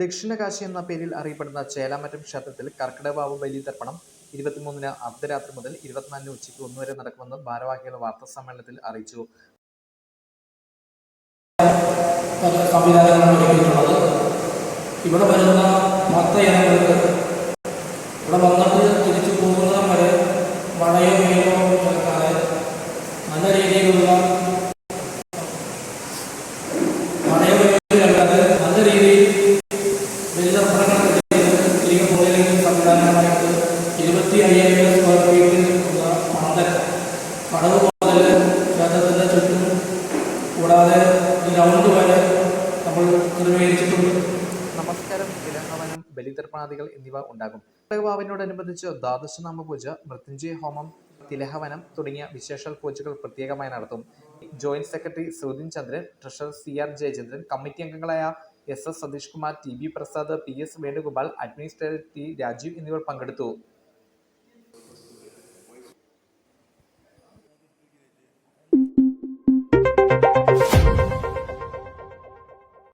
ദക്ഷിണകാശി എന്ന പേരിൽ അറിയപ്പെടുന്ന ചേലാമറ്റം ക്ഷേത്രത്തിൽ കർക്കിടകവാവ് ബലി തർപ്പണം ഇരുപത്തിമൂന്നിന് അർദ്ധരാത്രി മുതൽ ഇരുപത്തിനാലിന് ഉച്ചയ്ക്ക് ഒന്ന് വരെ നടക്കുമെന്ന് ഭാരവാഹികൾ വാർത്താ സമ്മേളനത്തിൽ അറിയിച്ചു. ഇവിടെ വരുന്ന ഭക്തജനങ്ങൾക്ക് ഇവിടെ വന്നിട്ട് തിരിച്ചു പോകുന്നവരെ വരെ അയ്യായിരം ഉള്ള കൂടാതെ വരെ നമ്മൾ നമസ്കാരം. എന്നിവ ഉണ്ടാകും. കർക്കിടകവാവിനോടനുബന്ധിച്ച് ദ്വാദശനാമ പൂജ മൃത്യുഞ്ജയ ഹോമം തിലഹവനം തുടങ്ങിയ വിശേഷ പൂജകൾ പ്രത്യേകമായി നടത്തും. Joint secretary Sudhin Chandran treasurer C R Jayachandran committee അംഗങ്ങളായ S S Satheesh Kumar T B Prasad P S Venugopal administrator T Rajeev എന്നിവർ പങ്കെടുത്തു.